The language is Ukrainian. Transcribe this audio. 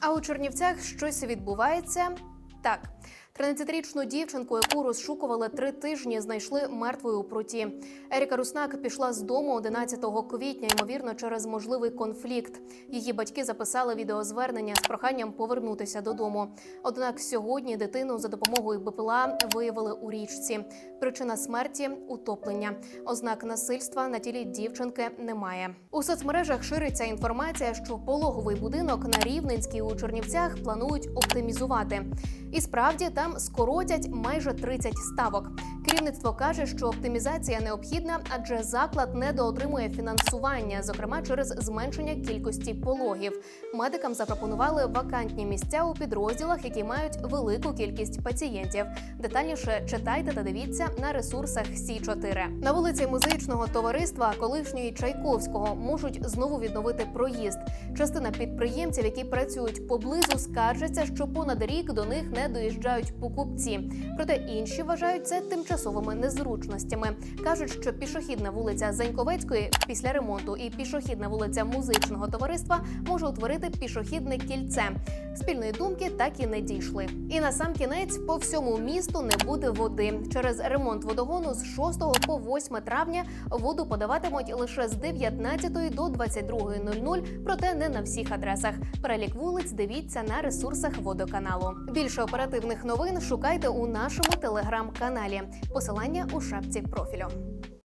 А у Чернівцях щось відбувається. Так, 13-річну дівчинку, яку розшукували три тижні, знайшли мертвою у пруті. Еріка Руснак пішла з дому 11 квітня, ймовірно, через можливий конфлікт. Її батьки записали відеозвернення з проханням повернутися додому. Однак сьогодні дитину за допомогою БПЛА виявили у річці. Причина смерті утоплення. Ознак насильства на тілі дівчинки немає. У соцмережах шириться інформація, що пологовий будинок на Рівненській у Чернівцях планують оптимізувати. І справді там скоротять майже 30 ставок. Керівництво каже, що оптимізація необхідна, адже заклад недоотримує фінансування, зокрема через зменшення кількості пологів. Медикам запропонували вакантні місця у підрозділах, які мають велику кількість пацієнтів. Детальніше читайте та дивіться на ресурсах Сі 4 На вулиці музичного товариства колишньої Чайковського можуть знову відновити проїзд. Частина підприємців, які працюють поблизу, скаржаться, що понад рік до них не доїжджають покупці. Проте інші вважають це тимчасовими незручностями. кажуть, що пішохідна вулиця Заньковецької після ремонту і пішохідна вулиця музичного товариства може утворити пішохідне кільце. Спільної думки так і не дійшли. І на сам кінець по всьому місту не буде води. Через ремонт водогону з 6 по 8 травня воду подаватимуть лише з 19 до 22.00, проте не на всіх адресах. Перелік вулиць дивіться на ресурсах водоканалу. Більше оперативних новин шукайте у нашому телеграм-каналі. Посилання у шапці профілю.